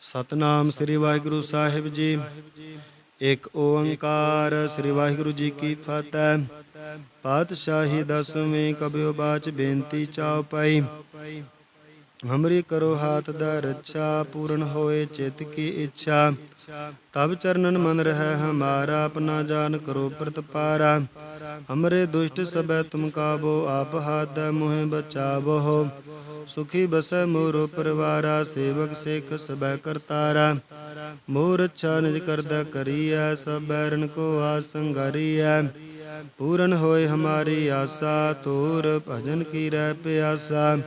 ਸਤਨਾਮ ਸ੍ਰੀ ਵਾਹਿਗੁਰੂ ਸਾਹਿਬ ਜੀ। ਇੱਕ ਓੰਕਾਰ ਸ੍ਰੀ ਵਾਹਿਗੁਰੂ ਜੀ ਕੀ ਫਤਿਹ। ਪਾਤਸ਼ਾਹੀ ਦਸਵੇਂ ਕਬਿਓ ਬਾਚ ਬੇਨਤੀ ਚਾਉ ਪਾਈ। ਹਮਰੀ ਕਰੋ ਹਾਥ ਦਾ ਰੱਛਾ ਪੂਰਨ ਹੋਏ ਚਿਤ ਕੀ ਇੱਛਾ। ਤਬ ਚਰਨਨ ਮਨ ਰਹਿ ਹਮਾਰਾ, ਆਪਣਾ ਜਾਨ ਕਰੋ ਪ੍ਰਤਪਾਰਾ। ਹਮਰੇ ਦੁਸ਼ਟ ਸਬੈ ਤੁਮ ਕਾਬੋ ਆਪ ਹਾਥ ਮੋਹਿ ਬਚਾਵੋ। ਸੁਖੀ ਬਸੈ ਮੋਰੋ ਪਰਵਾਰਾ, ਸੇਵਕ ਸੇਖ ਸਬੈ ਕਰਤਾਰਾ। ਮੋਰ ਅੱਛਾ ਨਿਜ ਕਰਦਾ ਕਰੀਐ, ਸਭ ਬੈਰਨ ਕੋ ਆਸੰਗਾਰੀਐ ਪੂਰਨ ਹੋਏ ਹਮਾਰੀ ਆਸਾ ਤੋਰ ਭਜਨ ਕੀ ਰਹਿ ਪਿਆਸਾ।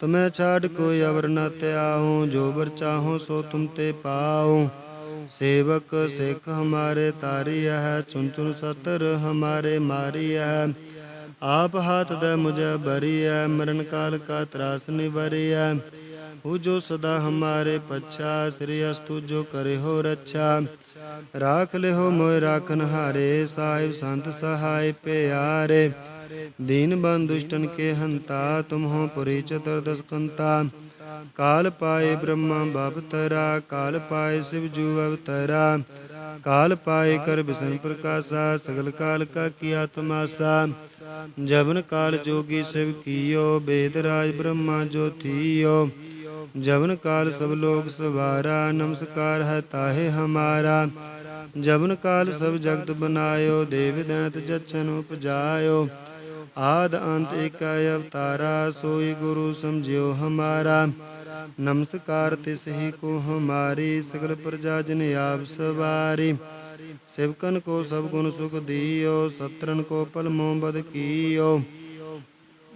ਤੁਮੈ ਛਾੜ ਕੋਈ ਅਵਰ ਨ ਤਿਆਹੂ ਜੋ ਬਰ ਚਾਹੋ ਸੋ ਤੁਮ ਤੇ ਪਾਉ। ਸੇਵਕ ਸਿੱਖ ਹਮਾਰੇ ਤਾਰੀ ਹੈ ਚੁਨ ਚੁਨ ਸਤਰ ਹਮਾਰੇ ਮਾਰੀ ਹੈ। ਆਪ ਹਾਥ ਦੇ ਮੁਝੇ ਬਰੀ ਹੈ, ਮਰਨ ਕਾਲ ਕਾ ਤਰਾਸ ਨਿਵਰੀ ਹੈ। ਹੋ ਜੋ ਸਦਾ ਹਮਾਰੇ ਪਛਾ ਸ੍ਰੀ ਅਸਤੁ ਜੋ ਕਰੇ ਹੋ ਰੱਛਾ ਰਾਖ ਲਿਓ ਮੋਇ ਰਾਖਨ ਹਾਰੇ ਸਾਹਿਬ ਸੰਤ ਸਹਾਇ ਪਿਆਰੇ ਦੀਨ ਬੰਦ ਦੁਸ਼ਟਨ ਕੇ ਹੰਤਾ ਤੁਮ ਹੋ ਪੁਰੀ ਚਤੁਰਦਸ ਕੰਤਾ ਕਾਲ ਪਾਏ ਬ੍ਰਹਮਾ ਬਪਤਰਾ ਕਾਲ ਪਾਏ ਸਿਵ ਜੂ ਅਵਤਰਾ ਕਾਲ ਪਾਏ ਕਰ ਬਿਸਨ ਪ੍ਰਕਾਸ਼ਾ ਸਗਲ ਕਾਲ ਕਾ ਕੀਆ ਤਮਾਸਾ ਜਬਨ ਕਾਲ ਜੋਗੀ ਸਿਵ ਕੀਓ ਬੇਦ ਰਾਜ ਬ੍ਰਹਮਾ ਜੋ ਥੀਓ ਜਵਨ ਕਾਲ ਸਭ ਲੋਕ ਸਵਾਰਾ, ਨਮਸਕਾਰ ਹੈ ਤਾਹੇ ਹਮਾਰਾ। ਜਵਨ ਕਾਲ ਸਭ ਜਗਤ ਬਨਾਇਓ, ਦੇਵ ਦੈਂਤ ਜਛਨ ਉਪਜਾਇਓ। ਆਦ ਅੰਤ ਏਕ ਅਵਤਾਰਾ, ਸੋਈ ਗੁਰੂ ਸਮਝਿਓ ਹਮਾਰਾ। ਨਮਸਕਾਰ ਤਿਸ ਹੀ ਕੋ ਹਮਾਰੀ, ਸਗਲ ਪ੍ਰਜਾ ਜਨ ਆਪ ਸਵਾਰੀ। ਸਿਵਕਨ ਕੋ ਸਭ ਗੁਣ ਸੁਖ ਦੀਓ ਸਤਰਨ ਕੋ ਪਲ ਮੋਹ ਬਦ ਕੀਓ।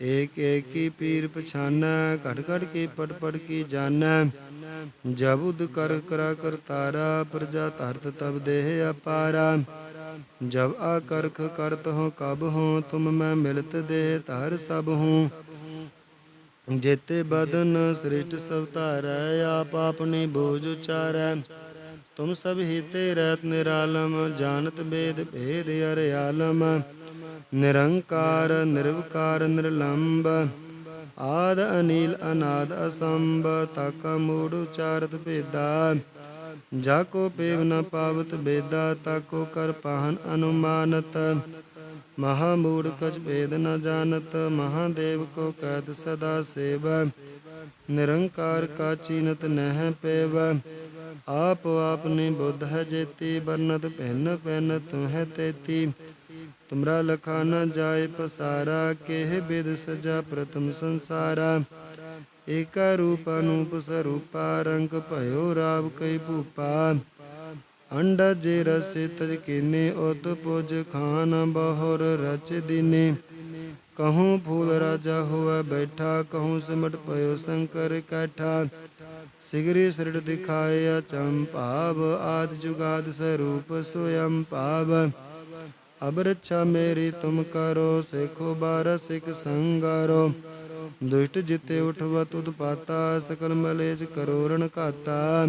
ਏਕ ਏਕ ਕੀ ਪੀਰ ਪਛਾਨੈ ਘਟ ਘਟ ਕੇ ਪਟ ਪਟ ਕੀ ਜਾਣੈ ਜਬ ਉਦ ਕਰ ਕਰਾ ਕਰਤਾਰਾ ਪ੍ਰਜਾ ਧਰਤ ਤਬ ਦੇਹ ਅਪਾਰਾ। ਜਬ ਆ ਕਰਤ ਹੋ ਕਬ ਹੋ, ਤੁਮ ਮੈਂ ਮਿਲਤ ਦੇਹ ਧਰ ਸਭ ਹੂੰ। ਜੇਤੇ ਬਦਨ ਸ੍ਰਿਸ਼ਟ ਸਭ ਧਾਰੈ, ਆਪ ਆਪਣੀ ਬੋਝ ਉਚਾਰੈ। ਤੁਮ ਸਭ ਹੀਤੇ ਰਹਿਤ ਨਿਰਾਲਮ, ਜਾਣਤ ਬੇਦ ਭੇਦ ਅਰਿਆਲਮ। ਨਿਰੰਕਾਰ, ਨਿਰਵਕਾਰ, ਨਿਰਲੰਬ, ਆਦ, ਅਨੀਲ, ਅਨਾਦ, ਅਸੰਭ, ਤਕ, ਮੂੜ, ਉਚਾਰਤ, ਭੇਦਾ। ਜਾ ਕੋ ਪੇਵ ਨ ਪਾਵਤ ਬੇਦਾ ਤਾਕੋ ਕਰ ਪਾਹਨ ਅਨੁਮਾਨਤ। ਮਹਾ ਮੂੜ ਕਛ ਭੇਦ ਨ ਜਾਣਤ ਮਹਾਦੇਵ ਕੋ ਕਹਿਤ ਸਦਾ ਸੇਵ। ਨਿਰੰਕਾਰ ਕਾ ਚੀਨਤ ਨਹਿ ਪੇਵ। ਆਪ ਆਪਨੇ ਬੁੱਧ ਹੈ ਜੇਤੀ ਬਰਨਤ ਭਿੰਨ ਭਿੰਨ ਤੁਹੈ ਤੇਤੀ। ਤੁਮਰਾ ਲਖਾ ਨ ਜਾਏ ਪਸਾਰਾ, ਕਿਹ ਬਿਦ ਸਜਾ ਪ੍ਰਥਮ ਸੰਸਾਰਾ। ਏਕਾ ਰੂਪ ਅਨੂਪ ਸਰੂਪਾ, ਰੰਗ ਭਇਓ ਰਾਵ ਕਈ ਭੂਪਾ। ਅੰਡ ਜੇ ਰਸੇ ਤਜ ਕੀਨੇ, ਉਤ ਪੁਜ ਖਾਨ ਬਹੁਰ ਰਚ ਦੀਨੇ। ਕਹੂੰ ਫੂਲ ਰਾਜਾ ਹੋਵੇ ਬੈਠਾ, ਕਹੂੰ ਸਿਮਟ ਪਇਓ ਸ਼ੰਕਰ ਕੈਠਾ। ਸਿਗਰੀ ਸਿਰੜ ਦਿਖਾਏ ਅਚੰਭਾਵ ਆਦ ਜੁਗਾਦ ਸਰੂਪ ਸੋਯੰ ਭਾਵ। ਅਬ ਮੇਰੀ ਤੁਮ ਕਰੋ, ਸੇਖੋ ਬਾਰ ਸਿਖ ਸੰਗਾਰੋ। ਦੁਸ਼ਟ ਜਿਤੇ ਉਠਵਾ, ਤੁਧ ਸਕਲ ਮਲੇਜ ਕਰੋ ਘਾਤਾ।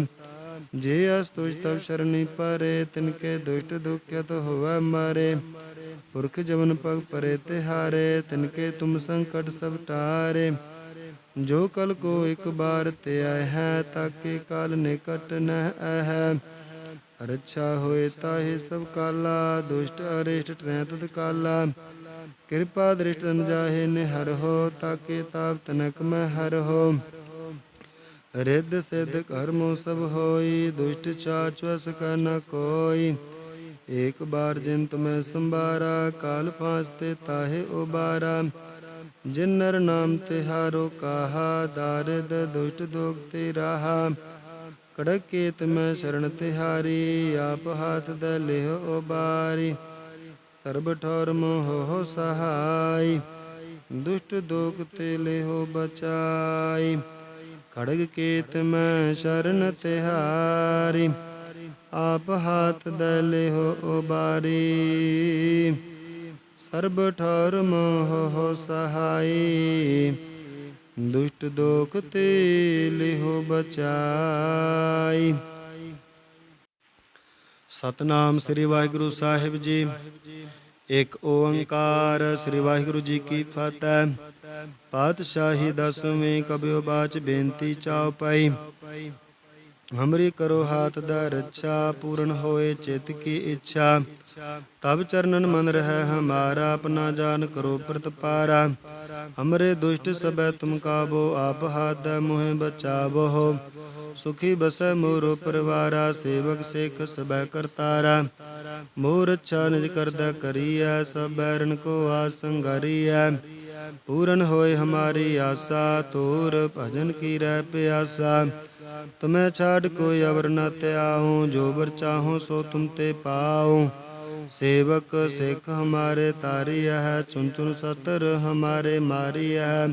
ਜੇ ਅਸਤੁਜ ਤਵ ਸ਼ਰਣੀ ਪਰੇ ਤਿਨਕੇ ਦੁਸ਼ਟ ਦੁਖਿਤ ਹੋਵੈ ਮਾਰੇ। ਪੁਰਖ ਜਵਨ ਪਗ ਪਰੇ ਤਿਹਾਰੇ ਤਿਨਕੇ ਤੁਮ ਸੰਕਟ ਸਭ ਟਾਰੇ। ਜੋ ਕਲ ਕੋ ਇੱਕ ਬਾਰ ਤੇ ਆਇ ਹੈ, ਤਾਕੇ ਕਾਲ ਨਿਕਟ ਨਹਿ ਹੈ ਰੱਛਾ ਹੋਏ ਤਾਹੇ ਸਭ ਕਾਲਾ, ਦੁਸ਼ਟ ਅਰਿਸ਼ਟ ਟਰੈ ਤਦ ਕਾਲਾ। ਕਿਰਪਾ ਦ੍ਰਿਸ਼ਟ ਨ ਨਿਹਰ ਹੋ, ਤਾਕੇ ਤਾਪ ਤਨਕ ਮੈਂ ਹਰ ਹੋ। ਰਿੱਧ ਸਿੱਧ ਕਰਮੋ ਸਭ ਹੋਈ, ਦੁਸ਼ਟ ਚਾਚ ਵਸ ਕਰ ਨ ਕੋਈ। ਏਕ ਬਾਰ ਜਿਨ ਤੁਮੈ ਸੰਭਾਰਾ, ਕਾਲ ਫਾਸ ਤੇ ਤਾਹੇ ਉਬਾਰਾ। ਜਿਨ ਨਰ ਨਾਮ ਤਿਹਾਰੋ ਕਾਹਾ, ਦਾਰਿਦ ਦੁਸ਼ਟ ਦੋਗ ਤੇ ਰਾਹਾ। ਕੜਕ ਕੇਤ ਮੈਂ ਸ਼ਰਨ ਤਿਹਾਰੀ, ਆਪ ਹਾਥ ਦ ਲਿਹੁ ਉਬਾਰੀ। ਸਰਬ ਠੌਰ ਮੋਹ ਸਹਾਈ, ਦੁਸ਼ਟ ਦੋਖ ਤੇ ਲਿਹੁ ਬਚਾਈ। ਖੜਗ ਕੇਤ ਮੈਂ ਸ਼ਰਨ ਤਿਹਾਰੀ, ਆਪ ਹਾਥ ਦ ਲਿਹੁ ਉਬਾਰੀ। ਸਰਬ ਠੌਰ ਮੋਹ ਸਹਾਈ ਦੁਸ਼ਟ ਦੋਖ ਤੇ ਲਿਹੋ ਬਚਾਈ। ਸਤਨਾਮ ਸ੍ਰੀ ਵਾਹਿਗੁਰੂ ਸਾਹਿਬ ਜੀ। ਇੱਕ ਓੰਕਾਰ ਸ੍ਰੀ ਵਾਹਿਗੁਰੂ ਜੀ ਕੀ ਫਤਿਹ। ਪਾਤਸ਼ਾਹੀ ਦਸਵੇਂ ਕਬਿਓ ਬਾਚ ਬੇਨਤੀ ਚਾਉ ਪਾਈ। ਹਮਰੀ ਕਰੋ ਹਾਥ ਦਾ ਰੱਛਾ, ਪੂਰਨ ਹੋਏ ਚਿਤ ਕੀ ਇੱਛਾ। ਤਬ ਚਰਨਨ ਮਨ ਰਹਿ ਹਮਾਰਾ, ਆਪਣਾ ਜਾਨ ਕਰੋ ਪ੍ਰਤਪਾਰਾ। ਹਮਰੇ ਦੁਸ਼ਟ ਸਬੈ ਤੁਮ ਕਾਬੋ, ਆਪ ਹਾਥ ਮੋਹਿ ਬਚਾਵੋ। ਸੁਖੀ ਬਸੈ ਮੋਰੋ ਪਰਿਵਾਰਾ, ਸੇਵਕ ਸੇਖ ਸਬੈ ਕਰਤਾਰਾ। ਮੋਰ ਅੱਛਾ ਨਿਜ ਕਰਦਾ ਕਰੀਐ, ਸਭ ਬੈਰਨ ਕੋ ਆਸ ਪੂਰਨ ਹੋਏ ਹਮਾਰੀ ਆਸਾ ਤੋਰ ਭਜਨ ਕੀ ਰਹਿ ਪਿਆਸਾ। ਤੁਮੈ ਛਾੜ ਕੋਈ ਅਵਰ ਨ ਤਿਆਹੂ ਜੋ ਬਰ ਚਾਹੋ ਸੋ ਤੁਮ ਤੇ ਪਾਉ। ਸੇਵਕ ਸਿੱਖ ਹਮਾਰੇ ਤਾਰੀਆ ਹੈ ਚੁਨ ਚੁਨ ਸਤਰ ਹਮਾਰੇ ਮਾਰੀਆ ਹੈ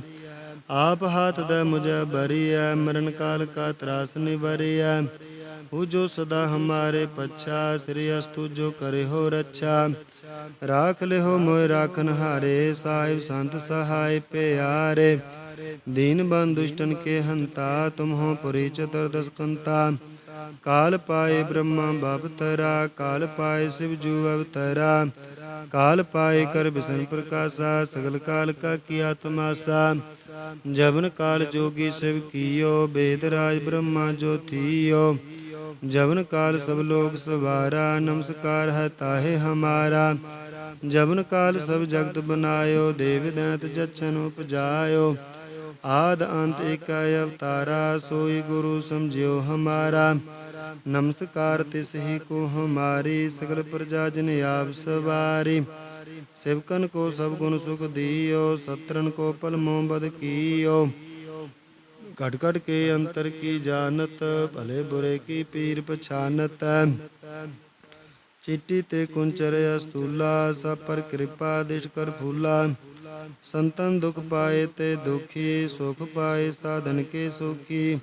ਆਪ ਹਾਥ ਦੇ ਮੁਝੇ ਬਰੀਐ ਮਰਨ ਕਾਲ ਕਾ ਤਰਾਸ ਨਿਵਰੀਐ। ਉਹ ਜੋ ਸਦਾ ਹਮਾਰੇ ਪੱਛਾ, ਸ੍ਰੀ ਅਸਤੂ ਜੋ ਕਰੇ ਹੋ ਰੱਛਾ। ਰਾਖ ਲਿਓ ਮੋਇ ਰਾਖਨ ਹਾਰੇ, ਸਾਹਿਬ ਸੰਤ ਸਹਾਇ ਪਿਆਰੇ। ਦੀਨ ਬੰਦ ਦੁਸ਼ਟਨ ਕੇ ਹੰਤਾ, ਤੁਮ ਹੋ ਪੁਰੀ ਚਤੁਰਦਸ ਕੰਤਾ ਕਾਲ ਪਾਏ ਬ੍ਰਹਮਾ ਬਾਪ ਤਰਾ, ਕਾਲ ਪਾਏ ਸਿਵ ਜੂ ਅਵਤਰਾ ਕਾਲ ਪਾਏ ਕਰ ਬਿਸਨ ਪ੍ਰਕਾਸ਼ਾ, ਸਗਲ ਕਾਲ ਕਾ ਕੀਆ ਤਮਾਸਾ। ਜਵਨ ਕਾਲ ਜੋਗੀ ਸਿਵ ਕੀਓ, ਬੇਦ ਰਾਜ ਬ੍ਰਹਮਾ ਜੋ ਥੀਓ। ਜਵਨ ਕਾਲ ਸਭ ਲੋਕ ਸਵਾਰਾ, ਨਮਸਕਾਰ ਹੈ ਤਾਹੇ ਹਮਾਰਾ। ਜਵਨ ਕਾਲ ਸਭ ਜਗਤ ਬਨਾਇਓ, ਦੇਵ ਦੈਂਤ ਜਛਨ ਉਪਜਾਇਓ। ਆਦ ਅੰਤ ਏਕਾ ਅਵਤਾਰਾ, ਸੋਈ ਗੁਰੂ ਸਮਝਿਓ ਹਮਾਰਾ। ਨਮਸਕਾਰ ਤਿਸ ਹੀ ਕੋ ਹਮਾਰੀ, ਸਗਲ ਪ੍ਰਜਾ ਜਨ ਆਪ ਸਵਾਰੀ। ਸਿਵਕਨ ਕੋ ਸਭ ਗੁਣ ਸੁਖ ਦਿਓ ਸਤਰਨ ਕੋ ਪਲ ਮੋਹ ਬਦ ਕੀਓ। ਘਟ ਘਟ ਕੇ ਅੰਤਰ ਕੀ ਜਾਣਤ ਭਲੇ ਬੁਰੇ ਕੀ ਪੀਰ ਪਛਾਨਤ ਚਿੱਟੀ ਤੇ ਕੁੰਚਰ ਅਸਤੂਲਾ ਸਭ ਪਰ ਕਿਰਪਾ ਦਿਸ਼ ਕਰ ਫੂਲਾ ਸੰਤਨ ਦੁਖ ਪਾਏ ਤੇ ਦੁਖੀ ਸੁਖ ਪਾਏ ਸਾਧਨ ਕੇ ਸੁਖੀ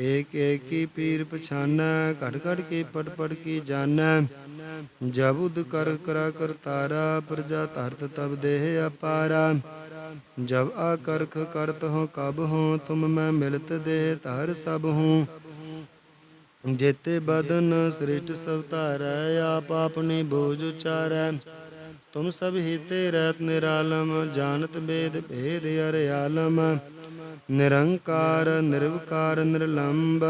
ਏਕ ਏਕ ਕੀ ਪੀਰ ਪਛਾਨੈ ਘਟ ਘਟ ਕੇ ਪਟ ਪਟ ਕੀ ਜਾਣੈ ਜਬ ਉਦ ਕਰ ਕਰਾ ਕਰਤਾਰਾ ਪ੍ਰਜਾ ਧਰਤ ਤਬ ਦੇਹ ਅਪਾਰਾ ਜਬ ਆ ਕਰਖ ਕਰਤ ਹੋ ਕਬ ਹੋ ਤੁਮ ਮੈਂ ਮਿਲਤ ਦੇ ਧਰ ਸਭ ਹੂੰ ਜੇਤੇ ਬਦਨ ਸ੍ਰਿਸ਼ਟ ਸਭ ਧਾਰੈ, ਆਪ ਆਪਣੀ ਬੋਝ ਉਚਾਰੈ। ਤੁਮ ਸਭ ਹੀਤੇ ਰਹਿਤ ਨਿਰਾਲਮ, ਜਾਣਤ ਬੇਦ ਭੇਦ ਅਰਿਆਲਮ ਨਿਰੰਕਾਰ, ਨਿਰਵਕਾਰ, ਨਿਰਲੰਬ,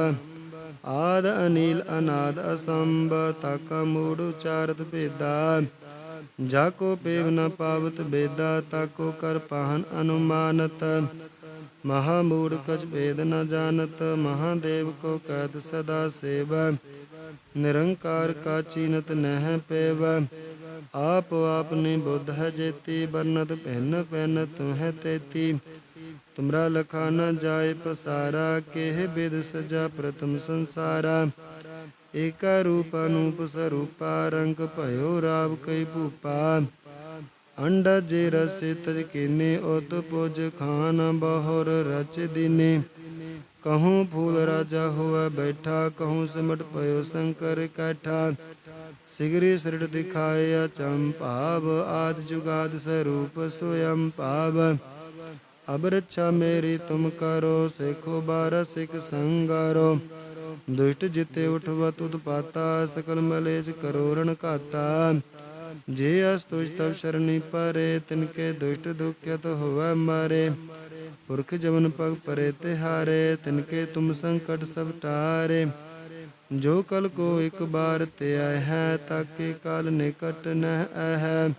ਆਦ ਅਨੀਲ, ਅਨਾਦ ਅਸੰਭ, ਤਾਕਾ ਮੂੜ ਉਚਾਰਤ ਭੇਦਾ। ਜਾ ਕੋ ਪੇਵ ਨ ਪਾਵਤ ਬੇਦਾ ਤਾਕੋ ਕਰ ਪਾਹਨ ਅਨੁਮਾਨਤ। ਮਹਾ ਮੂੜ ਕਛ ਭੇਦ ਨ ਜਾਣਤ ਮਹਾਦੇਵ ਕੋ ਕਹਿਤ ਸਦਾ ਸੇਵ। ਨਿਰੰਕਾਰ ਕਾ ਚੀਨਤ ਨਹਿ ਪੇਵ। ਆਪ ਆਪਨੇ ਬੁੱਧ ਹੈ ਜੇਤੀ ਬਰਨਤ ਪਹਿਨ ਪਹਿਨ ਤੁਹੈ ਤੇਤੀ। ਤੁਮਰਾ ਲਖਾ ਨ ਜਾਏ ਪਸਾਰਾ, ਕਿਹ ਬਿਦ ਸਜਾ ਪ੍ਰਥਮ ਸੰਸਾਰਾ। ਏਕਾ ਰੂਪ ਅਨੂਪ ਸਰੂਪਾ, ਰੰਗ ਭਇਓ ਰਾਵ ਕਈ ਭੂਪਾ। ਅੰਡ ਜੇ ਰਸੇ ਤਜ ਕੀਨੇ, ਉਤ ਪੁਜ ਖਾਨ ਬਹੁਰ ਰਚ ਦੀਨੇ। ਕਹੂੰ ਫੂਲ ਰਾਜਾ ਹੋਆ ਬੈਠਾ, ਕਹੂੰ ਸਿਮਟ ਪਇਓ ਸ਼ੰਕਰ ਇਕੱਠਾ ਸਿਗਰੀ ਸਿਰਟ ਦਿਖਾਇਆ ਚੰਪਾਵ ਆਦ ਜੁਗਾਦ ਸਰੂਪ ਸੋਯੰ ਪਾਵ ਅਬ ਮੇਰੀ ਤੁਮ ਕਰੋ, ਸਿਖੋ ਬਾਰ ਸਿਖ ਸੰਗਰੋ। ਦੁਸ਼ਟ ਜਿਤੇ ਉਠਵਾ ਤੁਧ ਪਾਤਾ, ਸਕਲ ਮਲੇਜ ਕਰੋ ਘਾਤਾ। ਜੇ ਅਸ ਤੁਜ ਤਵ ਸ਼ਰਣੀ ਪਰੇ ਤਿਨਕੇ ਦੁਸ਼ਟ ਦੁਖਿਤ ਹੋਵੈ ਮਾਰੇ। ਪੁਰਖ ਜਵਨ ਪਗ ਪਰੇ ਤਿਹਾਰੇ ਤਿਨਕੇ ਤੁਮ ਸੰਕਟ ਸਭ ਟਾਰੇ। ਜੋ ਕਲ ਕੋ ਇੱਕ ਬਾਰ ਤੇ ਆਇ ਹੈ, ਤਾਕੇ ਕਾਲ ਨਿਕਟ ਨਹਿ ਹੈ।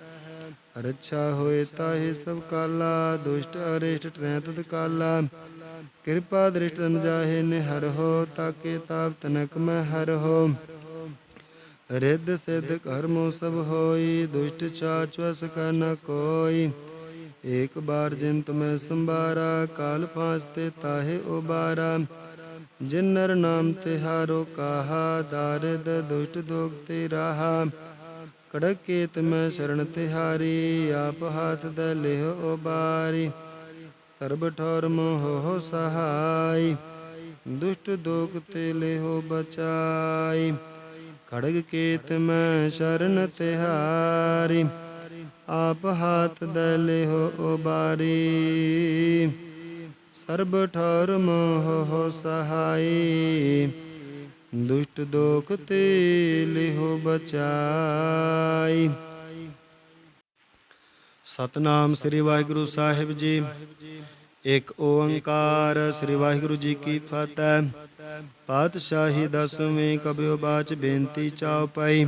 ਰੱਛਾ ਹੋਏ ਤਾਹੇ ਸਭ ਕਾਲਾ, ਦੁਸ਼ਟ ਅਰਿਸ਼ਟ ਟਰੈ ਤਦ ਕਾਲਾ। ਕਿਰਪਾ ਦ੍ਰਿਸ਼ਟ ਜਾਹੇ ਨਿਹਰ ਹੋ, ਤਾਕੇ ਤਾਪ ਤਨਕ ਮੈਂ ਹਰ ਹੋ। ਰਿੱਧ ਸਿੱਧ ਕਰਮੋ ਸਭ ਹੋਈ, ਦੁਸ਼ਟ ਚਾਚ ਕਾ ਨ ਕੋਈ। ਏਕ ਬਾਰ ਜਿਨ ਤੁਮੈ ਸੰਭਾਰਾ, ਕਾਲ ਫਾਸ ਤੇ ਤਾਹੇ ਉਬਾਰਾ। ਜਿਨ ਨਰ ਨਾਮ ਤਿਹਾਰੋ ਕਾਹਾ, ਦਾਰਿਦ ਦੁਸ਼ਟ ਦੋਗ ਤੇ ਰਾਹਾ। ਕੜਕ ਕੇਤ ਮੈਂ ਸ਼ਰਨ ਤਿਹਾਰੀ, ਆਪ ਹਾਥ ਦ ਲਿਹ ਉਬਾਰੀ। ਸਰਬ ਠੌਰ ਮੋਹ ਸਹਾਈ, ਦੁਸ਼ਟ ਦੋਖ ਤੇ ਲਿਹੋ ਬਚਾਈ। ਖੜਗ ਕੇਤ ਮੈਂ ਸ਼ਰਨ ਤਿਹਾਰੀ, ਆਪ ਹਾਥ ਦ ਲਿਹੋ ਉਬਾਰੀ। ਸਰਬ ਠਾਰ ਮੋਹ ਸਹਾਈ, ਦੁਸ਼ਟ ਦੋਖ ਤੇ ਲਿਹੋ ਬਚਾਈ। ਸਤਨਾਮ ਸ੍ਰੀ ਵਾਹਿਗੁਰੂ ਸਾਹਿਬ ਜੀ। ਇੱਕ ਓੰਕਾਰ ਸ੍ਰੀ ਵਾਹਿਗੁਰੂ ਜੀ ਕੀ ਫਤਿਹ। ਪਾਤਸ਼ਾਹੀ ਦਸਵੇਂ ਕਬਿਓ ਬਾਚ ਬੇਨਤੀ ਚਾਉ ਪਈ।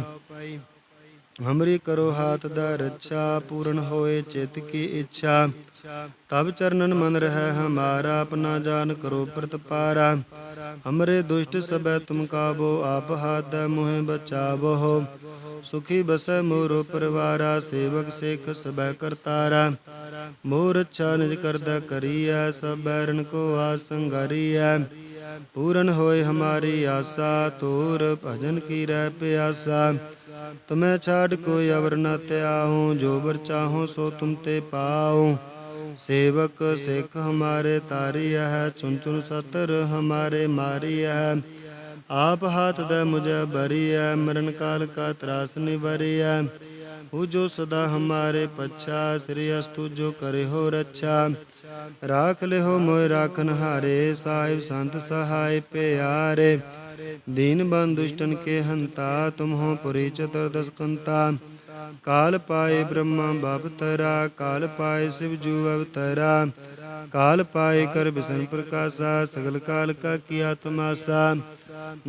ਹਮਰੀ ਕਰੋ ਹਾਥ ਦਾ ਰੱਛਾ, ਪੂਰਨ ਹੋਏ ਚਿਤ ਕੀ ਇੱਛਾ। ਤਬ ਚਰਨਨ ਮਨ ਰਹਿ ਹਮਾਰਾ, ਆਪਣਾ ਜਾਨ ਕਰੋ ਪ੍ਰਤਪਾਰਾ। ਹਮਰੇ ਦੁਸ਼ਟ ਸਬੈ ਤੁਮ ਕਾਬੋ, ਆਪ ਹਾਥ ਮੋਹਿ ਬਚਾਵੋ। ਸੁਖੀ ਬਸੈ ਮੋਰੋ ਪਰਵਾਰਾ, ਸੇਵਕ ਸੇਖ ਸਬੈ ਕਰਤਾਰਾ। ਮੋਰ ਅੱਛਾ ਨਿਜ ਕਰਦਾ ਕਰੀਐ, ਸਭ ਬੈਰਨ ਕੋ ਆਸੰਗਾਰੀਐ ਪੂਰਨ ਹੋਏ ਹਮਾਰੀ ਆਸਾ ਤੋਰ ਭਜਨ ਕੀ ਰਹਿ ਪਿਆਸਾ। ਤੁਮੈ ਛਾੜ ਕੋਈ ਅਵਰ ਨ ਤਿਆਹੂ ਜੋ ਬਰ ਚਾਹੋ ਸੋ ਤੁਮ ਤੇ ਪਾਉ। ਸੇਵਕ ਸਿੱਖ ਹਮਾਰੇ ਤਾਰੀ ਹੈ ਚੁਨ ਚੁਨ ਸਤਰ ਹਮਾਰੇ ਮਾਰੀ ਹੈ ਆਪ ਹਾਥ ਦੇ ਮੁਝੇ ਹੈ ਮਰਨ ਕਾਲ ਕਾ ਤਰਾਸ ਨਿਵਰੀਐ। ਹੈ ਜੋ ਸਦਾ ਹਮਾਰੇ ਪਛਾ, ਸ੍ਰੀ ਅਸਤੁ ਜੋ ਕਰੇ ਹੋ ਰੱਛਾ। ਰਾਖ ਲਿਓ ਮੋਇ ਰਾਖਨ ਹਾਰੇ, ਸਾਹਿਬ ਸੰਤ ਸਹਾਇ ਪਿਆਰੇ। ਦੀਨ ਬੰਦ ਦੁਸ਼ਟਨ ਕੇ ਹੰਤਾ ਤੁਮ ਪੁਰੀ ਚਤੁਰਦਸ ਕੰਤਾ ਕਾਲ ਪਾਏ ਬ੍ਰਹਮਾ ਬਪਤਰਾ ਕਾਲ ਪਾਏ ਸਿਵ ਜੂ ਅਵਤਰਾ। ਕਾਲ ਪਾਏ ਕਰ ਬਿਸ਼ਨ ਪ੍ਰਕਾਸ਼ਾ, ਸਗਲ ਕਾਲ ਕਾ ਕੀਆ ਤਮਾਸਾ।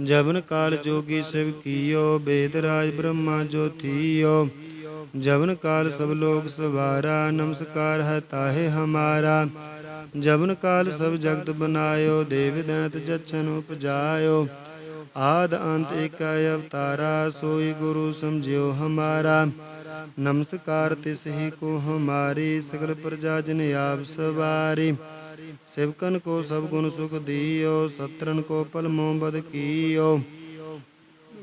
ਜਬਨ ਕਾਲ ਜੋਗੀ ਸਿਵ ਕੀਓ, ਬੇਦ ਰਾਜ ਬ੍ਰਹਮਾ ਜੋ ਥੀਓ। ਜਵਨ ਕਾਲ ਸਭ ਲੋਕ ਸਵਾਰਾ, ਨਮਸਕਾਰ ਹੈ ਤਾਹੇ ਹਮਾਰਾ। ਜਵਨ ਕਾਲ ਸਭ ਜਗਤ ਬਨਾਇਓ, ਦੇਵ ਦੈਂਤ ਜਛਨ ਉਪਜਾਇਓ। ਆਦ ਅੰਤ ਏਕ ਅਵਤਾਰਾ, ਸੋਈ ਗੁਰੂ ਸਮਝਿਓ ਹਮਾਰਾ। ਨਮਸਕਾਰ ਤਿਸ ਹੀ ਕੋ ਹਮਾਰੀ, ਸਗਲ ਪ੍ਰਜਾ ਜਨ ਆਪ ਸਵਾਰੀ। ਸਿਵਕਨ ਕੋ ਸਭ ਗੁਣ ਸੁਖ ਦੀਓ ਸਤਰਨ ਕੋ ਪਲ ਮੋਹ ਬਦ ਕੀਓ।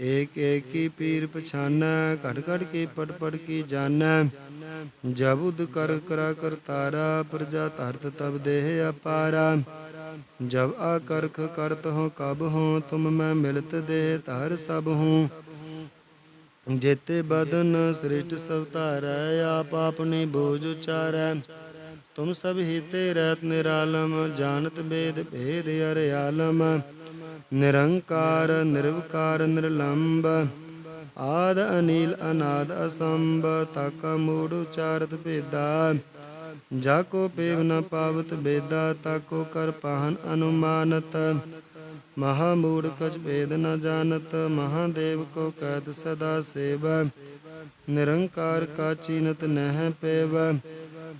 ਏਕ ਏਕ ਕੀ ਪੀਰ ਪਛਾਨੈ ਘਟ ਘਟ ਕੇ ਪਟ ਪਟ ਕੀ ਜਾਣੈ ਜਬ ਉਦ ਕਰ ਕਰਾ ਕਰਤਾਰਾ ਪ੍ਰਜਾ ਧਰਤ ਤਬ ਦੇਹ ਅਪਾਰਾ। ਜਬ ਆ ਕਰਖ ਕਰਤ ਹੋ ਕਬ ਹੋ, ਤੁਮ ਮੈਂ ਮਿਲਤ ਦੇਹ ਧਰ ਸਭ ਹੂੰ। ਜੇਤੇ ਬਦਨ ਸ੍ਰਿਸ਼ਟ ਸਭ ਧਾਰੈ, ਆਪ ਆਪਨੇ ਬੋਝ ਉਚਾਰੈ। ਤੁਮ ਸਭ ਹੀਤੇ ਰਹਿਤ ਨਿਰਾਲਮ, ਜਾਣਤ ਬੇਦ ਭੇਦ ਅਰਿਆਲਮ। ਨਿਰੰਕਾਰ, ਨਿਰਵਕਾਰ, ਨਿਰਲੰਬ। ਆਦ ਅਨੀਲ, ਅਨਾਦ ਅਸੰਭ। ਤਾਕਾ ਮੂੜ ਉਚਾਰਤ ਭੇਦਾ। ਜਾ ਕੋ ਪੇਵ ਨ ਪਾਵਤ ਬੇਦਾ ਤਾਕੋ ਕਰ ਪਾਹਨ ਅਨੁਮਾਨਤ। ਮਹਾ ਮੂੜ ਕਛ ਭੇਦ ਨ ਜਾਣਤ ਮਹਾਦੇਵ ਕੋ ਕਹਿਤ ਸਦਾ ਸੇਵ। ਨਿਰੰਕਾਰ ਕਾ ਚੀਨਤ ਨਹਿ ਪੇਵ।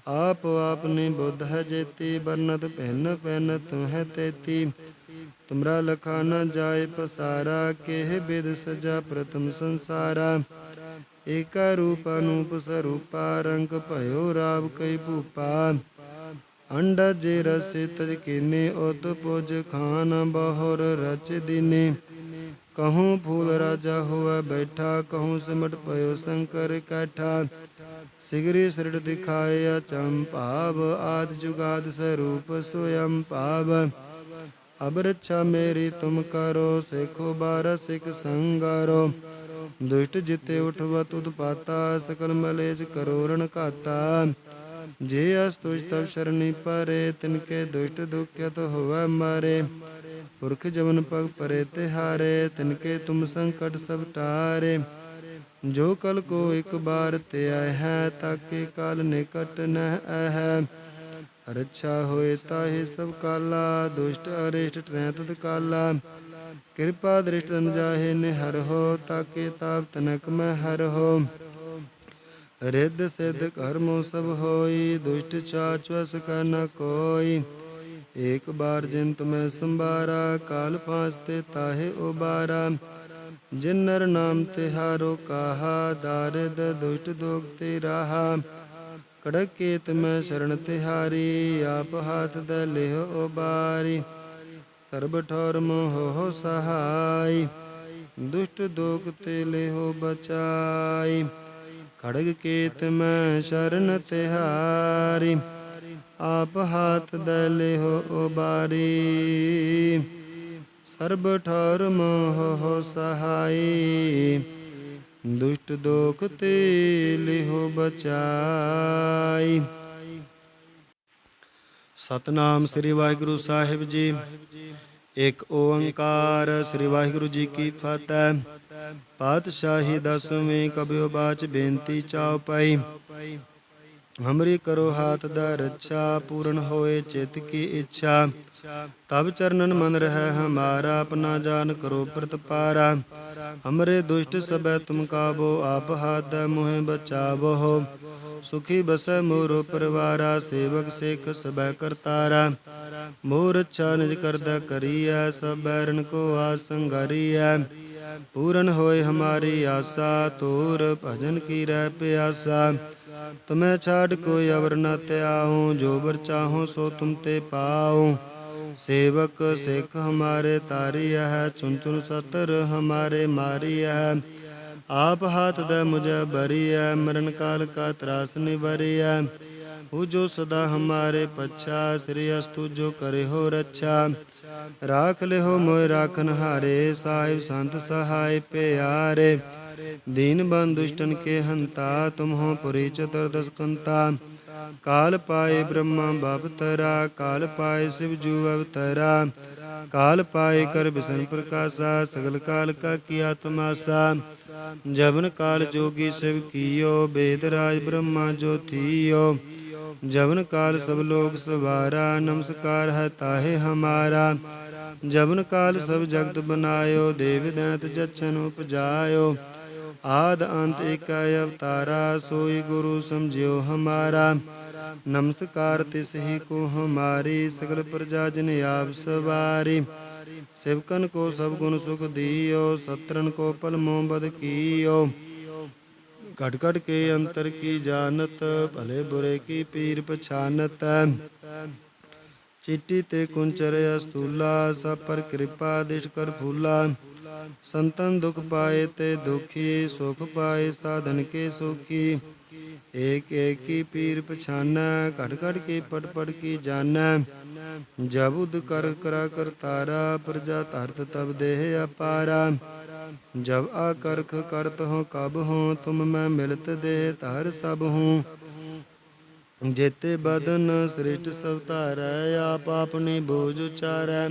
ਆਪ ਆਪਨੇ ਬੁੱਧ ਹੈ ਜੇਤੀ ਬਰਨਤ ਭਿੰਨ ਭਿੰਨ ਤੁਹੈ ਤੇਤੀ। ਤੁਮਰਾ ਲਖਾ ਨ ਜਾਏ ਪਸਾਰਾ, ਕਿਹ ਬਿਦ ਸਜਾ ਪ੍ਰਥਮ ਸੰਸਾਰਾ। ਏਕਾ ਰੂਪ ਅਨੂਪ ਸਰੂਪਾ, ਰੰਗ ਭਇਓ ਰਾਵ ਕਈ ਭੂਪਾ। ਅੰਡ ਜੇ ਰਸੇ ਤਜ ਕੀਨੇ, ਉਤ ਪੁਜ ਖਾਨ ਬਹੁਰ ਰਚ ਦੀਨੇ। ਕਹੂੰ ਫੂਲ ਰਾਜਾ ਹੋਵੇ ਬੈਠਾ, ਕਹੂੰ ਸਿਮਟ ਪਇਓ ਸ਼ੰਕਰ ਕੈਠਾ। ਸਿਗਰੀ ਸਿਰੜ ਦਿਖਾਏ ਅਚੰਭਾਵ ਆਦ ਜੁਗਾਦ ਸਰੂਪ ਸੋਯੰ ਭਾਵ। ਅਬ ਮੇਰੀ ਤੁਮ ਕਰੋ ਸੇਖੋ ਬਾਰ ਸਿਖ ਸੰਗਾਰੋ ਦੁਸ਼ਟ ਜਿਤੇ ਉਠਵਾ ਤੁਧ ਸਕਲ ਮਲੇਜ ਕਰੋ ਘਾਤਾ ਜੇ ਅਸ ਤੁਜ ਤਬ ਸ਼ਰਣੀ ਪਰੇ ਤਿਨਕੇ ਦੁਸ਼ਟ ਦੁਖਿਤ ਹੋਵੈ ਮਾਰੇ ਪੁਰਖ ਜਵਨ ਪਗ ਪਰੇ ਤਿਹਾਰੇ ਤਿਨਕੇ ਤੁਮ ਸੰਕਟ ਸਭ ਟਾਰੇ ਜੋ ਕਲ ਕੋ ਇੱਕ ਬਾਰ ਤੇ ਆਇ ਹੈ ਤਾਕੇ ਕਾਲ ਨਿਕਟ ਨਹਿ ਹੈ ਰੱਛਾ ਹੋਏ ਤਾਹੇ ਸਭ ਕਾਲਾ, ਦੁਸ਼ਟ ਅਰਿਸ਼ਟ ਟਰੈ ਤਦ ਕਾਲਾ। ਕਿਰਪਾ ਦ੍ਰਿਸ਼ਟ ਨ ਨਿਹਰ ਹੋ, ਤਾਕੇ ਤਾਪ ਤਨਕ ਮੈਂ ਹਰ ਹੋ। ਰਿੱਧ ਸਿੱਧ ਕਰਮੋ ਸਭ ਹੋਈ, ਦੁਸ਼ਟ ਚਾਚ ਵਸ ਕਾ ਨ ਕੋਈ। ਏਕ ਬਾਰ ਜਿਨ ਤੁਮੈ ਸੰਭਾਰਾ, ਕਾਲ ਫਾਸ ਤੇ ਤਾਹੇ ਉਬਾਰਾ। ਜਿਨ ਨਰ ਨਾਮ ਤਿਹਾਰੋ ਕਾਹਾ, ਦਾਰਿਦ ਦੁਸ਼ਟ ਦੋਗ ਤੇ ਰਾਹਾ। ਕੜਕ ਕੇਤ ਮੈਂ ਸ਼ਰਨ ਤਿਹਾਰੀ, ਆਪ ਹਾਥ ਦ ਲਿਹੁ ਉਬਾਰੀ। ਸਰਬ ਠੌਰ ਮੋਹ ਸਹਾਈ, ਦੁਸ਼ਟ ਦੋਖ ਤੇ ਲਿਹੁ ਬਚਾਈ। ਖੜਗ ਕੇਤ ਮੈਂ ਸ਼ਰਨ ਤਿਹਾਰੀ, ਆਪ ਹਾਥ ਦੇ ਲਿਹੋ ਉਬਾਰੀ। ਸਰਬ ਠੌਰ ਮੋਹ ਸਹਾਈ ਦੁਸ਼ਟ ਦੋਖ ਤੇ ਲਿਹੋ ਬਚਾਈ। ਸਤਨਾਮ ਸ੍ਰੀ ਵਾਹਿਗੁਰੂ ਸਾਹਿਬ ਜੀ। ਇੱਕ ਓੰਕਾਰ ਸ੍ਰੀ ਵਾਹਿਗੁਰੂ ਜੀ ਕੀ ਫਤਿਹ। ਪਾਤਸ਼ਾਹੀ ਦਸਵੇਂ ਕਬਿਓ ਬਾਚ ਬੇਨਤੀ ਚਾਉ ਪਾਈ। ਹਮਰੀ ਕਰੋ ਹਾਥ ਦਾ ਰੱਛਾ, ਪੂਰਨ ਹੋਏ ਚਿਤ ਕੀ ਇੱਛਾ। ਤਬ ਚਰਨਨ ਮਨ ਰਹਿ ਹਮਾਰਾ, ਆਪਣਾ ਜਾਨ ਕਰੋ ਪ੍ਰਤਪਾਰਾ ਹਮਰੇ ਦੁਸ਼ਟ ਸਬੈ ਤੁਮ ਕਾਬੋ ਆਪ ਹਾਥ ਦਾ ਮੋਹਿ ਬਚਾਵੋ। ਸੁਖੀ ਬਸੈ ਮੋਰੋ ਪਰਿਵਾਰਾ, ਸੇਵਕ ਸੇਖ ਸਬੈ ਕਰਤਾਰਾ। ਮੋਰ ਅੱਛਾ ਨਿਜ ਕਰਦਾ ਕਰੀਐ, ਸਭ ਬੈਰਨ ਕੋ ਆਸ ਸੰਗਰੀਐ। ਪੂਰਨ ਹੋਏ ਹਮਾਰੀ ਆਸਾ ਤੋਰ ਭਜਨ ਕੀ ਰਹਿ ਪਿਆਸਾ। ਤੁਮੈ ਛਾੜ ਕੋਈ ਅਵਰ ਨ ਤਿਆਹੂ ਜੋ ਬਰ ਚਾਹੋ ਸੋ ਤੁਮ ਤੇ ਪਾਉ। ਸੇਵਕ ਸਿੱਖ ਹਮਾਰੇ ਤਾਰੀਆ ਹੈ ਚੁਨ ਚੁਨ ਸਤਰ ਹਮਾਰੇ ਮਾਰੀਆ ਹੈ। ਆਪ ਹਾਥ ਦੇ ਮੁਝੇ ਬਰੀਐ ਮਰਨ ਕਾਲ ਕਾ ਤਰਾਸ ਨਿਵਰੀਐ ਉਹ ਜੋ ਸਦਾ ਹਮਾਰੇ ਪਛਾ, ਸ੍ਰੀ ਅਸਤੂ ਜੋ ਕਰੇ ਹੋ ਰੱਛਾ। ਰਾਖ ਲਿਓ ਮੋਇ ਰਾਖਨ ਹਾਰੇ, ਸਾਹਿਬ ਸੰਤ ਸਹਾਇ ਪਿਆਰੇ। ਦੀਨ ਬੰਦ ਦੁਸ਼ਟਨ ਕੇ ਹੰਤਾ, ਤੁਮ ਹੋ ਪੁਰੀ ਚਤੁਰਦਸ ਕੰਤਾ ਕਾਲ ਪਾਏ ਬ੍ਰਹਮਾ ਬਾਪ ਤਰਾ, ਕਾਲ ਪਾਏ ਸਿਵ ਜੂ ਅਵਤਰਾ। ਕਾਲ ਪਾਏ ਕਰ ਬਿਸਨ ਪ੍ਰਕਾਸ਼ਾ, ਸਗਲ ਕਾਲ ਕਾ ਕੀਆ ਤਮਾਸਾ। ਜਵਨ ਕਾਲ ਜੋਗੀ ਸਿਵ ਕੀਓ, ਬੇਦ ਰਾਜ ਬ੍ਰਹਮਾ ਜੋ ਜਵਨ ਕਾਲ ਸਭ ਲੋਕ ਸਵਾਰਾ, ਨਮਸਕਾਰ ਹੈ ਤਾਹੇ ਹਮਾਰਾ। ਜਬਨ ਕਾਲ ਸਭ ਜਗਤ ਬਨਾਇਓ, ਦੇਵ ਦੈਤ ਜਛਨ ਉਪਜਾਇਓ। ਆਦ ਅੰਤ ਏਕੈ ਅਵਤਾਰਾ, ਸੋਈ ਗੁਰੂ ਸਮਝਿਓ ਹਮਾਰਾ। ਨਮਸਕਾਰ ਤਿਸ ਹੀ ਕੋ ਹਮਾਰੀ, ਸਗਲ ਪ੍ਰਜਾ ਜਨ ਆਪ ਸਵਾਰੀ। ਸਿਵਕਨ ਕੋ ਸਭ ਗੁਣ ਸੁਖ ਦੀਓ ਸਤਰਨ ਕੋ ਪਲ ਮੋਹ ਬਦ ਕੀਓ ਘਟ ਘਟ ਕੇ ਅੰਤਰ ਕੀ ਜਾਣਤ ਭਲੇ ਬੁਰੇ ਕੀ ਪੀਰ ਪਛਾਨਤ ਚਿੱਟੀ ਤੇ ਕੁੰਚਰ ਅਸਤੂਲਾ ਸਭ ਪਰ ਕਿਰਪਾ ਦਿਸ਼ ਕਰ ਫੂਲਾ ਸੰਤਨ ਦੁਖ ਪਾਏ ਤੇ ਦੁਖੀ ਸੁਖ ਪਾਏ ਸਾਧਨ ਕੇ ਸੁਖੀ ਏਕ ਏਕ ਕੀ ਪੀਰ ਪਛਾਨੈ ਘਟ ਘਟ ਕੇ ਪਟ ਪਟ ਕੀ ਜਾਣੈ ਜਬ ਉਦ ਕਰ ਕਰਾ ਕਰਤਾਰਾ ਪ੍ਰਜਾ ਧਰਤ ਤਬ ਦੇਹ ਅਪਾਰਾ ਜਬ ਆਕਰਖ ਕਰਤ ਹੋ ਕਬ ਹੋ ਤੁਮ ਮੈਂ ਮਿਲਤ ਦੇ ਧਰ ਸਭ ਹੂੰ ਜੇਤੇ ਬਦਨ ਸ੍ਰਿਸ਼ਟ ਸਭ ਧਾਰੈ, ਆਪ ਆਪਣੀ ਬੋਝ ਉਚਾਰੈ।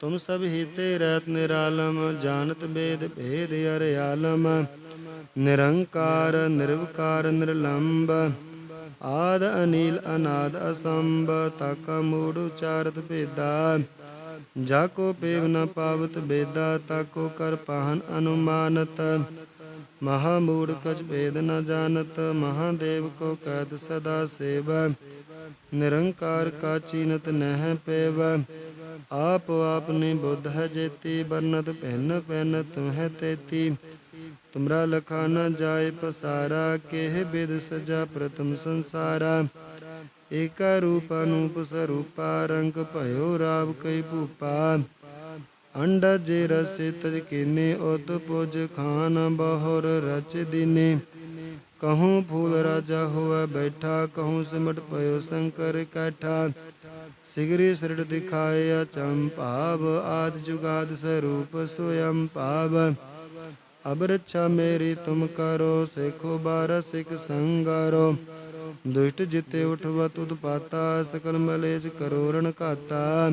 ਤੁਮ ਸਭ ਹੀਤੇ ਰਹਿਤ ਨਿਰਾਲਮ, ਜਾਣਤ ਬੇਦ ਭੇਦ ਅਰਿਆਲਮ ਨਿਰੰਕਾਰ, ਨਿਰਵਕਾਰ, ਨਿਰਲੰਬ, ਆਦ ਅਨੀਲ, ਅਨਾਦ ਅਸੰਭ, ਤਕ ਮੂੜ ਉਚਾਰਤ ਭੇਦਾ। ਜਾ ਕੋ ਪੇਵ ਨ ਪਾਵਤ ਬੇਦਾ ਤਾਕੋ ਕਰ ਪਾਹਨ ਅਨੁਮਾਨਤ। ਮਹਾ ਮੂੜ ਕਛ ਭੇਦ ਨ ਜਾਣਤ ਮਹਾਦੇਵ ਕੋ ਕੈਦ ਸਦਾ ਸੇਵ। ਨਿਰੰਕਾਰ ਕਾ ਚੀਨਤ ਨਹਿ ਪੇਵ। ਆਪ ਆਪਨੇ ਬੁੱਧ ਹੈ ਜੇਤੀ ਬਰਨਤ ਪਹਿਨ ਪਹਿਨ ਤੁਮਹਿ ਤੇਤੀ। ਤੁਮਰਾ ਲਖਾ ਨ ਜਾਏ ਪਸਾਰਾ, ਕਿਹ ਬਿਦ ਸਜਾ ਪ੍ਰਥਮ ਸੰਸਾਰਾ। ਏਕਾ ਰੂਪ ਅਨੂਪ ਸਰੂਪਾ, ਰੰਗ ਭਇਓ ਰਾਵ ਕਈ ਭੂਪਾ। ਅੰਡ ਜੇ ਰਸੇ ਤਜ ਕੀਨੇ, ਉਤ ਪੁਜ ਖਾਨ ਬਹੁਰ ਰਚ ਦੀਨੇ। ਕਹੂੰ ਫੂਲ ਰਾਜਾ ਹੋਆ ਬੈਠਾ, ਕਹੂੰ ਸਿਮਟ ਪਇਓ ਸ਼ੰਕਰ ਇਕੱਠਾ ਸਿਗਰੀ ਸਿਰਟ ਦਿਖਾਇਆ ਚੰਪਾਵ ਆਦ ਜੁਗਾਦ ਸਰੂਪ ਸੋਯੰ ਪਾਵ ਅਬ ਮੇਰੀ ਤੁਮ ਕਰੋ, ਸਿਖੋ ਬਾਰ ਸਿਖ ਸੰਗਰੋ। ਦੁਸ਼ਟ ਜਿਤੇ ਉਠਵਤ ਉਤਪਾਤਾ ਸਕਲ ਮਲੇਜ ਕਰੋ ਰਣ ਘਾਤਾ।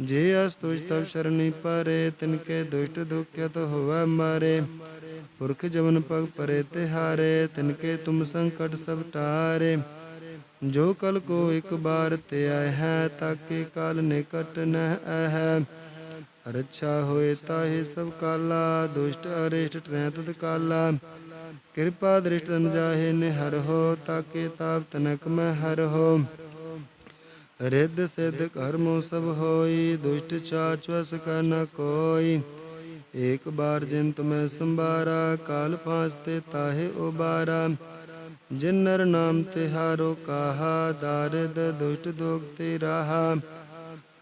ਜੇ ਅਸ ਤੁਜ ਤਬ ਸ਼ਰਣੀ ਪਰੇ ਤਿਨਕੇ ਦੁਸ਼ਟ ਦੁਖਿਤ ਹੋਵੈ ਮਾਰੇ। ਪੁਰਖ ਜਵਨ ਪਗ ਪਰੇ ਤਿਹਾਰੇ ਤਿਨਕੇ ਤੁਮ ਸੰਕਟ ਸਭ ਟਾਰੇ। ਜੋ ਕਲ ਕੋ ਇੱਕ ਬਾਰ ਤੇ ਆਇ ਹੈ, ਤਾਕੇ ਕਾਲ ਨਿਕਟ ਨਹਿ ਹੈ ਰੱਛਾ ਹੋਏ ਤਾਹੇ ਸਭ ਕਾਲਾ, ਦੁਸ਼ਟ ਅਰਿਸ਼ਟ ਟਰੈ ਤਦ ਕਾਲਾ। ਕਿਰਪਾ ਦ੍ਰਿਸ਼ਟ ਜਾਹੇ ਨਿਹਰ ਹੋ, ਤਾਕੇ ਤਾਪ ਤਨਕ ਮੈਂ ਹਰ ਹੋ। ਰਿੱਧ ਸਿੱਧ ਕਰਮੋ ਸਭ ਹੋਈ, ਦੁਸ਼ਟ ਚਾਚ ਕਾ ਨ ਕੋਈ। ਏਕ ਬਾਰ ਜਿਨ ਤੁਮੈ ਸੰਭਾਰਾ, ਕਾਲ ਫਾਸ ਤੇ ਤਾਹੇ ਉਬਾਰਾ। ਜਿਨ ਨਰ ਨਾਮ ਤਿਹਾਰੋ ਕਾਹਾ, ਦਾਰਿਦ ਦੁਸ਼ਟ ਦੋਗ ਤੇ ਰਾਹਾ।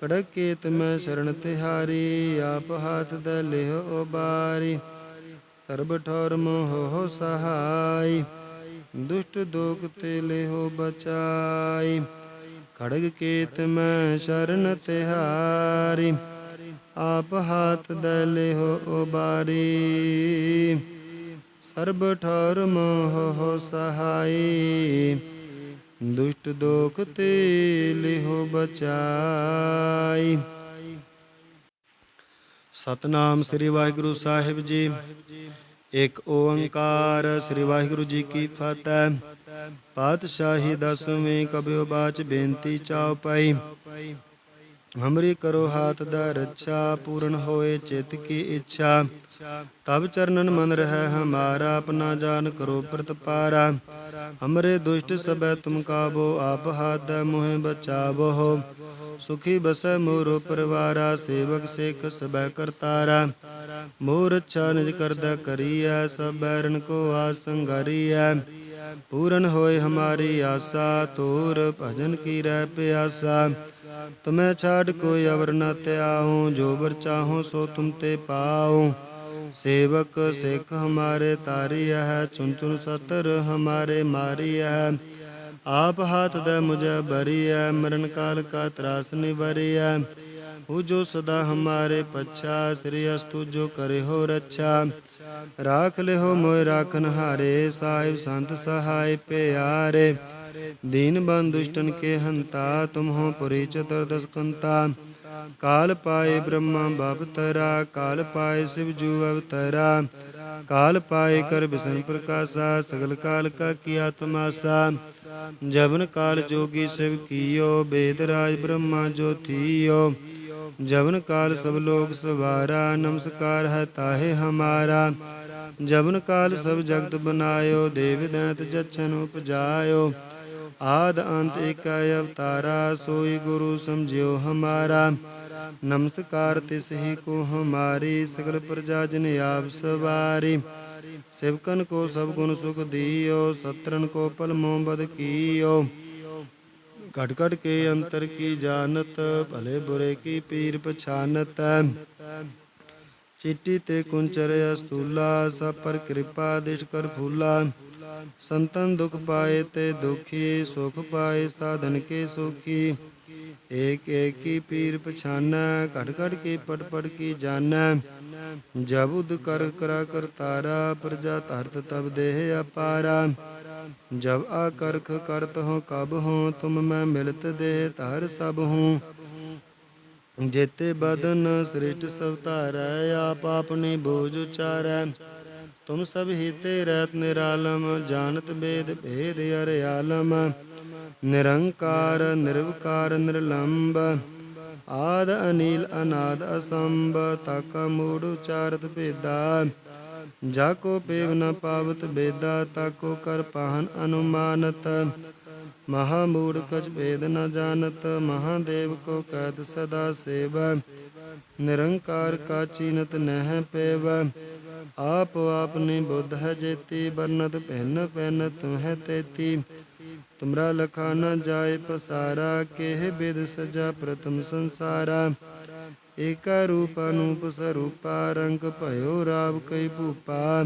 ਕੜਕ ਕੇਤ ਮੈਂ ਸ਼ਰਨ ਤਿਹਾਰੀ, ਆਪ ਹਾਥ ਦ ਲਿਹੁ ਉਬਾਰੀ। ਸਰਬ ਠੌਰ ਮੋਹ ਸਹਾਈ, ਦੁਸ਼ਟ ਦੋਖ ਤੇ ਲਿਹੁ ਬਚਾਈ। ਖੜਗ ਕੇਤ ਮੈਂ ਸ਼ਰਨ ਤਿਹਾਰੀ, ਆਪ ਹਾਥ ਦੇ ਲਿਹੋ ਉਬਾਰੀ। ਸਰਬ ਠੌਰ ਮੋਹ ਸਹਾਈ, ਦੁਸ਼ਟ ਦੋਖ ਤੇ ਲਿਹੋ ਬਚਾਈ। ਸਤਨਾਮ ਸ੍ਰੀ ਵਾਹਿਗੁਰੂ ਸਾਹਿਬ ਜੀ। ਇੱਕ ਓੰਕਾਰ ਸ੍ਰੀ ਵਾਹਿਗੁਰੂ ਜੀ ਕੀ ਫਤਿਹ। ਪਾਤਸ਼ਾਹੀ ਦਸਵੇਂ ਕਬਿਓ ਬਾਚ ਬੇਨਤੀ ਚਾਉ ਪਾਈ। ਹਮਰੀ ਕਰੋ ਹਾਥ ਦਾ ਰੱਛਾ, ਪੂਰਨ ਹੋਏ ਚਿਤ ਕੀ ਇੱਛਾ। ਤਬ ਚਰਨਨ ਮਨ ਰਹਿ ਹਮਾਰਾ, ਆਪਣਾ ਜਾਨ ਕਰੋ ਪ੍ਰਤਪਾਰਾ। ਹਮਰੇ ਦੁਸ਼ਟ ਸਬੈ ਤੁਮ ਕਾਬੋ, ਆਪ ਹਾਥ ਦਾ ਮੋਹਿ ਬਚਾਵੋ। ਸੁਖੀ ਬਸੈ ਮੋਰ ਪਰਵਾਰਾ, ਸੇਵਕ ਸੇਖ ਸਬੈ ਕਰਤਾਰਾ। ਮੋਰ ਅੱਛਾ ਨਿਜ ਕਰਦਾ ਕਰੀਐ ਸਭ ਬੈਰਨ ਕੋ ਆਸੰਗਰੀਐ ਪੂਰਨ ਹੋਏ ਹਮਾਰੀ ਆਸਾ ਤੋਰ ਭਜਨ ਕੀ ਰਹਿ ਪਿਆਸਾ। ਤੁਮੈ ਛਾੜ ਕੋਈ ਅਵਰ ਨ ਤਿਆਹੂ ਜੋ ਬਰ ਚਾਹੋ ਸੋ ਤੁਮ ਤੇ ਪਾਉ। ਸੇਵਕ ਸਿੱਖ ਹਮਾਰੇ ਤਾਰੀਆ ਹੈ ਚੁਨ ਚੁਨ ਸਤਰ ਹਮਾਰੇ ਮਾਰੀ ਹੈ ਆਪ ਹਾਥ ਦੇ ਮੁਝੇ ਬਰੀਐ, ਮਰਨ ਕਾਲ ਕਾ ਤਰਾਸ ਨਿਵਰੀਐ। ਉਹ ਜੋ ਸਦਾ ਹਮਾਰੇ ਪਛਾ, ਸ੍ਰੀ ਅਸਤੁ ਜੋ ਕਰੇ ਹੋ ਰੱਛਾ। ਰਾਖ ਲਿਓ ਮੋਇ ਰਾਖਨ ਹਾਰੇ, ਸਾਹਿਬ ਸੰਤ ਸਹਾਇ ਪਿਆਰੇ। ਦੀਨ ਬੰਦ ਦੁਸ਼ਟਨ ਕੇ ਹੰਤਾ ਤੁਮ ਹੋ ਪੁਰੀ ਚਤੁਰਦਸ ਕੰਤਾ। ਕਾਲ ਪਾਏ ਬ੍ਰਹਮਾ ਬਪਤਰਾ ਕਾਲ ਪਾਏ ਸਿਵ ਜੂ ਅਵਤਰਾ। ਕਾਲ ਪਾਏ ਕਰ ਬਿਸ਼ਨ ਪ੍ਰਕਾਸ਼ਾ, ਸਗਲ ਕਾਲ ਕਾ ਕੀਆ ਤਮਾਸਾ। ਜਬਨ ਕਾਲ ਜੋਗੀ ਸਿਵ ਕੀਓ, ਬੇਦ ਰਾਜ ਬ੍ਰਹਮਾ ਜੋ ਥੀਓ। ਜਬਨ ਕਾਲ ਸਭ ਲੋਕ ਸਵਾਰਾ, ਨਮਸਕਾਰ ਹੈ ਤਾਹੇ ਹਮਾਰਾ। ਜਵਨ ਕਾਲ ਸਭ ਜਗਤ ਬਨਾਇਓ, ਦੇਵ ਦੈਂਤ ਜਛਨ ਉਪਜਾਇਓ। ਆਦ ਅੰਤ ਏਕਾ ਅਵਤਾਰਾ, ਸੋਈ ਗੁਰੂ ਸਮਝਿਓ ਹਮਾਰਾ। ਨਮਸਕਾਰ ਤਿਸ ਹੀ ਕੋ ਹਮਾਰੀ, ਸਗਲ ਪ੍ਰਜਾ ਜਨ ਆਪ ਸਵਾਰੀ। ਸਿਵਕਨ ਕੋ ਸਭ ਗੁਣ ਸੁਖ ਦੀਓ ਸਤਰਨ ਕੋ ਪਲ ਮੋਹ ਬਦ ਕੀਓ। ਘਟ ਘਟ ਕੇ ਅੰਤਰ ਕੀ ਜਾਣਤ, ਭਲੇ ਬੁਰੇ ਕੀ ਪੀਰ ਪਛਾਨਤ। ਚਿੱਟੀ ਤੇ ਕੁੰਚਰ ਅਸਤੂਲਾ, ਸਭ ਪਰ ਕਿਰਪਾ ਦਿਸ਼ ਕਰ ਫੂਲਾ। ਸੰਤਨ ਦੁਖ ਪਾਏ ਤੇ ਦੁਖੀ, ਸੁਖ ਪਾਏ, ਸਾਧਨ ਕੇ ਸੁਖੀ। ਏਕ ਏਕ ਕੀ ਪੀਰ ਪਛਾਨੈ ਘਟ ਘਟ ਕੇ ਪਟ ਪਟ ਕੀ ਜਾਣੈ ਜਬ ਉਦ ਕਰ ਕਰਾ ਕਰਤਾਰਾ ਪ੍ਰਜਾ ਧਰਤ ਤਬ ਦੇਹ ਅਪਾਰਾ। ਜਬ ਆ ਕਰਖ ਕਰਤ ਹੋ ਕਬ ਹੋ ਤੁਮ ਮੈਂ ਮਿਲਤ ਦੇਹ ਧਰ ਸਭ ਹੂੰ ਜੇਤੇ ਬਦਨ ਸ੍ਰਿਸ਼ਟ ਸਭ ਆਪ ਆਪਨੇ ਬੋਝ ਉਚਾਰੈ। ਤੁਮ ਸਭ ਹੀਤੇ ਰਹਿਤ ਨਿਰਾਲਮ, ਜਾਣਤ ਬੇਦ ਭੇਦ ਅਰਿਆਲਮ ਨਿਰੰਕਾਰ, ਨਿਰਵਕਾਰ, ਨਿਰਲੰਬ। ਆਦ ਅਨੀਲ, ਅਨਾਦ ਅਸੰਭ। ਤਾਕਾ ਮੂੜ ਉਚਾਰਤ ਭੇਦਾ। ਜਾ ਕੋ ਪੇਵ ਨ ਪਾਵਤ ਬੇਦਾ ਤਾਕੋ ਕਰ ਪਾਹਨ ਅਨੁਮਾਨਤ। ਮਹਾ ਮੂੜ ਕਛ ਭੇਦ ਨ ਜਾਣਤ ਮਹਾਦੇਵ ਕੋ ਕਹਿਤ ਸਦਾ ਸੇਵ। ਨਿਰੰਕਾਰ ਕਾ ਚੀਨਤ ਨਹਿ ਪੇਵ। ਆਪ ਆਪਨੇ ਬੁੱਧ ਹੈ ਜੇਤੀ ਬਰਨਤ ਭਿੰਨ ਭਿੰਨ ਤੁਹੈ ਤੇਤੀ। ਤੁਮਰਾ ਲਖਾ ਨ ਜਾਏ ਪਸਾਰਾ, ਕਿਹ ਬਿਦ ਸਜਾ ਪ੍ਰਥਮ ਸੰਸਾਰਾ। ਏਕਾ ਰੂਪ ਅਨੂਪ ਸਰੂਪਾ, ਰੰਗ ਭਇਓ ਰਾਵ ਕਈ ਭੂਪਾ।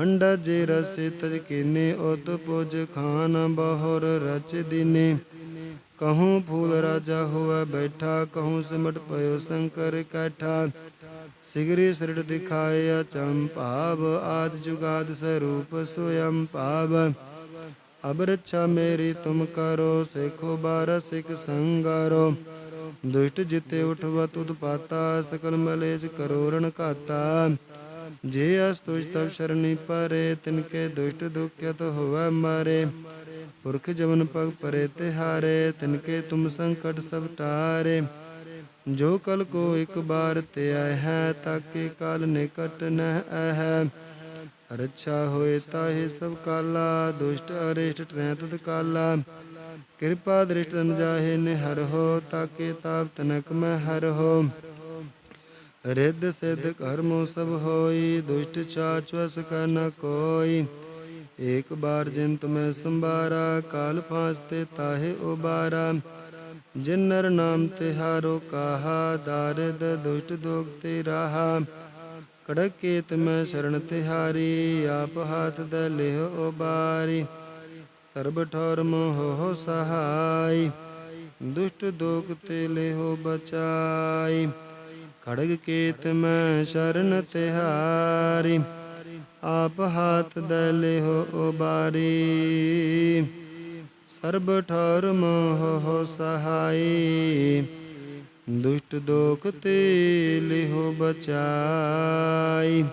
ਅੰਡਾ ਜੇ ਰਸੇ ਤਜ ਕੀਨੇ, ਉਤ ਪੁਜ ਖਾਨ ਬਹੁਰ ਰਚ ਦੀਨੇ। ਕਹੂੰ ਫੂਲ ਰਾਜਾ ਹੋਵੇ ਬੈਠਾ, ਕਹੂੰ ਸਿਮਟ ਪਇਓ ਸ਼ੰਕਰ ਕੈਠਾ। ਸਿਗਰੀ ਸਿਰੜ ਦਿਖਾਇਆ ਚੰਪਾਵ ਆਦ ਜੁਗਾਦ ਸਰੂਪ ਸੋਯੰ ਭਾਵ। ਅਬ ਰੱਛਾ ਮੇਰੀ ਤੁਮ ਕਰੋ, ਸੇਖੋ ਬਾਰ ਸਿਖ ਸੰਗਾਰੋ। ਦੁਸ਼ਟ ਜਿਤੇ ਉਠਵਾ, ਤੁਧ ਪਾਤਾ, ਸਕਲ ਮਲੇਜ ਕਰੋ ਘਾਤਾ। ਜੇ ਅਸ ਤੁਜ ਤਬ ਸ਼ਰਣੀ ਪਰੇ ਤਿਨਕੇ ਦੁਸ਼ਟ ਦੁਖਿਤ ਹੋਵੇ ਮਾਰੇ। ਪੁਰਖ ਜਵਨ ਪਗ ਪਰੇ ਤਿਹਾਰੇ ਤਿਨਕੇ ਤੁਮ ਸੰਕਟ ਸਭ ਟਾਰੇ। ਜੋ ਕਲ ਕੋ ਇੱਕ ਬਾਰ ਤੇ ਆਇ ਹੈ, ਤਾਕੇ ਕਲ ਨਿਕਟ ਨਹਿ ਹੈ। ਰੱਛਾ ਹੋਏ ਤਾਹੇ ਸਭ ਕਾਲਾ, ਦੁਸ਼ਟ ਅਰਿਸ਼ਟ ਟਰੈ ਤਤ ਕਾਲਾ। ਕਿਰਪਾ ਦ੍ਰਿਸ਼ਟ ਨ ਜਾਹੇ ਹਰ ਹੋ, ਤਾਕੇ ਤਾਪ ਤਨਕ ਮੈਂ ਹਰ ਹੋ। ਰਿੱਧ ਸਿੱਧ ਕਰਮੋ ਸਭ ਹੋਈ, ਦੁਸ਼ਟ ਚਾਚ ਵਸ ਕਾ ਨ ਕੋਈ। ਏਕ ਬਾਰ ਜਿਨ ਤੁਮੈ ਸੰਭਾਰਾ, ਕਾਲ ਫਾਸ ਤੇ ਤਾਹੇ ਉਬਾਰਾ। ਜਿਨ ਨਰ ਨਾਮ ਤਿਹਾਰੋ ਕਾਹਾ, ਦਾਰਦ ਦੁਸ਼ਟ ਦੋਗ ਤੇ ਰਾਹਾ ਕੜਕ ਕੇਤ ਮੈਂ ਸ਼ਰਨ ਤਿਹਾਰੀ, ਆਪ ਹਾਥ ਦੇ ਲਿਹ ਉਬਾਰੀ। ਸਰਬ ਠੌਰ ਮੋਹ ਸਹਾਈ, ਦੁਸ਼ਟ ਦੋਗ ਤੇ ਲਿਹੋ ਬਚਾਈ। ਖੜਗ ਕੇਤ ਮੈਂ ਸ਼ਰਨ ਤਿਹਾਰੀ, ਆਪ ਹਾਥ ਦੇ ਲਿਹੋ ਉਬਾਰੀ। ਸਰਬ ਠੌਰ ਮੋਹ ਸਹਾਈ। ਦੁਸ਼ਟ ਦੋਖ ਤੇ ਲਿਹੋ ਬਚਾਈ।